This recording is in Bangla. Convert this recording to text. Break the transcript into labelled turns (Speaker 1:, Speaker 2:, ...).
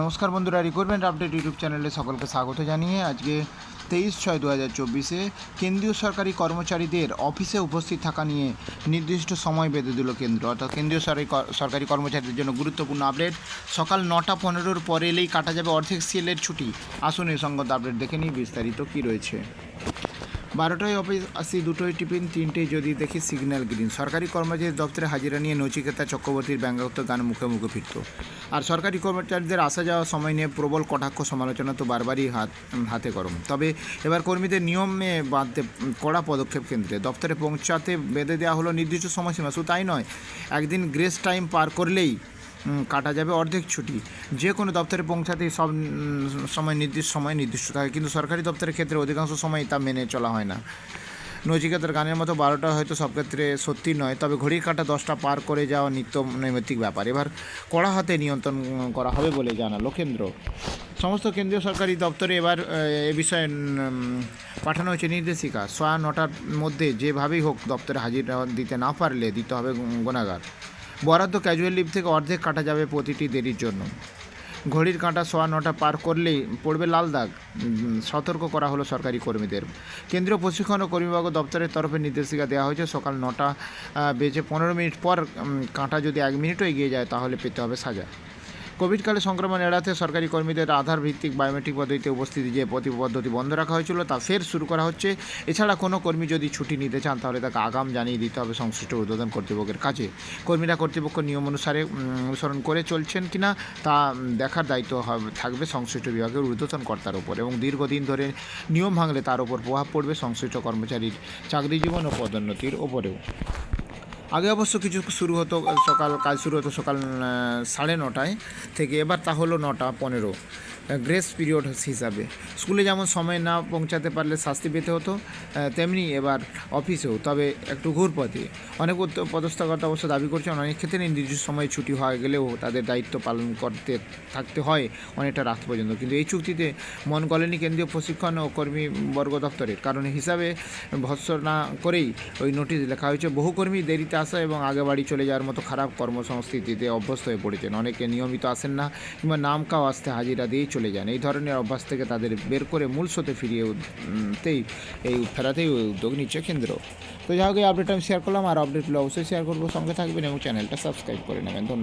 Speaker 1: নমস্কার বন্ধুরা রিক্রুটমেন্ট আপডেট ইউটিউব চ্যানেলে সকলকে স্বাগত জানিয়ে আজকে তেইশ ছয় দু হাজার চব্বিশে কেন্দ্রীয় সরকারি কর্মচারীদের অফিসে উপস্থিত থাকা নিয়ে নির্দিষ্ট সময় বেঁধে দিল কেন্দ্র। অর্থাৎ কেন্দ্রীয় সরকারি সরকারি কর্মচারীদের জন্য গুরুত্বপূর্ণ আপডেট সকাল নটা পনেরোর পরে এলেই কাটা যাবে অর্ধেক সিএলের ছুটি। আসুন এই সংগত আপডেট দেখে নিই, বিস্তারিত কী রয়েছে। বারোটায় অফিস আসি দুটোই টিফিন তিনটেই যদি দেখি সিগন্যাল গ্রিন সরকারি কর্মচারীর দপ্তরে হাজিরা নিয়ে নচিকেতা চক্রবর্তীর ব্যঙ্গাত্মক গান মুখে মুখে ফিরত। আর সরকারি কর্মচারীদের আসা যাওয়ার সময় নিয়ে প্রবল কটাক্ষ, সমালোচনা তো বারবারই হাত, হাতে গরম। তবে এবার কর্মীদের নিয়মে বাঁধতে কড়া পদক্ষেপ কেন্দ্রে। দপ্তরে পৌঁছাতে বেঁধে দেওয়া হলো নির্দিষ্ট সময়সীমা, শুধু তাই নয়, একদিন গ্রেস টাইম পার করলেই কাটা যাবে, অর্ধেক ছুটি। যে কোনো দপ্তরে পৌঁছাতেই সব সময় নির্দিষ্ট সময় নির্দিষ্ট থাকে। কিন্তু সরকারি দপ্তরের ক্ষেত্রে অধিকাংশ সময় তা মেনে চলা হয় না। নচিকেতার গানের মতো বারোটা হয়তো সব ক্ষেত্রে সত্যি নয়, তবে ঘড়ির কাঁটা দশটা পার করে যাওয়া নিত্য নৈমিত্তিক ব্যাপার। এবার কড়া হাতে নিয়ন্ত্রণ করা হবে বলে জানালো কেন্দ্র। সমস্ত কেন্দ্রীয় সরকারি দপ্তরে এবার, এ বিষয়ে পাঠানো হয়েছে নির্দেশিকা। সোয়া নটার মধ্যে যেভাবেই হোক দপ্তরে হাজির দিতে না পারলে দিতে হবে গোনাগার বরাদ্দ ক্যাজুয়াল লিভ থেকে অর্ধেক কাটা যাবে প্রতিটি দেরির জন্য। ঘড়ির কাঁটা সোয়া নটা পার করলেই পড়বে লাল দাগ। সতর্ক করা হলো সরকারি কর্মীদের। কেন্দ্রীয় প্রশিক্ষণ ও কর্মীবাগ দপ্তরের তরফে নির্দেশিকা দেওয়া হয়েছে, সকাল নটা বেজে পনেরো মিনিট পর কাঁটা যদি এক মিনিটও এগিয়ে যায় তাহলে পেতে হবে সাজা। কোভিডকালে সংক্রমণ এড়াতে সরকারি কর্মীদের আধার ভিত্তিক বায়োমেট্রিক পদ্ধতিতে উপস্থিতি যে পদ্ধতি বন্ধ রাখা হয়েছিল, তা ফের শুরু করা হচ্ছে। এছাড়া কোনো কর্মী যদি ছুটি নিতে চান, তাহলে তাকে আগাম জানিয়ে দিতে হবে সংশ্লিষ্ট উদ্বোধন কর্তৃপক্ষের কাছে। কর্মীরা কর্তৃপক্ষ নিয়ম অনুসারে অনুসরণ করে চলছেন কিনা, তা দেখার দায়িত্ব থাকবে সংশ্লিষ্ট বিভাগের ঊর্ধ্বতন কর্তার ওপর এবং দীর্ঘদিন ধরে নিয়ম ভাঙলে তার ওপর প্রভাব পড়বে সংশ্লিষ্ট কর্মচারীর চাকরি জীবন ও পদোন্নতির ওপরেও। আগে অবশ্য কিছু শুরু হতো, সকাল কাজ শুরু হতো সকাল সাড়ে নটায় থেকে, এবার তা হলো নটা পনেরো। গ্রেস পিরিয়ড হিসাবে। স্কুলে যেমন সময় না পৌঁছাতে পারলে শাস্তি পেতে হতো তেমনি এবার অফিসেও তবে একটু ঘুরপথে। অনেক পদস্থকর্তা অবশ্য দাবি করছেন, অনেক ক্ষেত্রে নির্দিষ্ট সময়ে ছুটি হয়ে গেলেও তাদের দায়িত্ব পালন করতে থাকতে হয় অনেকটা রাত পর্যন্ত। কিন্তু এই চুক্তিতে মন গলেনি কেন্দ্রীয় প্রশিক্ষণ ও কর্মীবর্গ দপ্তরের। কারণ হিসাবে ভৎসর না করেই ওই নোটিশ লেখা হয়েছে, বহু কর্মী দেরিতে আসা এবং আগে বাড়ি চলে যাওয়ার মতো খারাপ কর্মসংস্কৃতিতে অভ্যস্ত হয়ে পড়েছেন। অনেকে নিয়মিত আসেন না কিংবা নাম কাও আসতে হাজিরা দিয়েই চলে যান। এই ধরনের অভ্যাস থেকে তাদের বের করে মূল স্রোতে ফিরিয়ে তেই এই ফেরাতেই উদ্যোগ নিচ্ছে কেন্দ্র। তো যাই হোক, এই আপডেট আমি শেয়ার করলাম। আর আপডেটগুলো অবশ্যই শেয়ার করব। সঙ্গে থাকবেন এবং চ্যানেলটা সাবস্ক্রাইব করে নেবেন। ধন্যবাদ।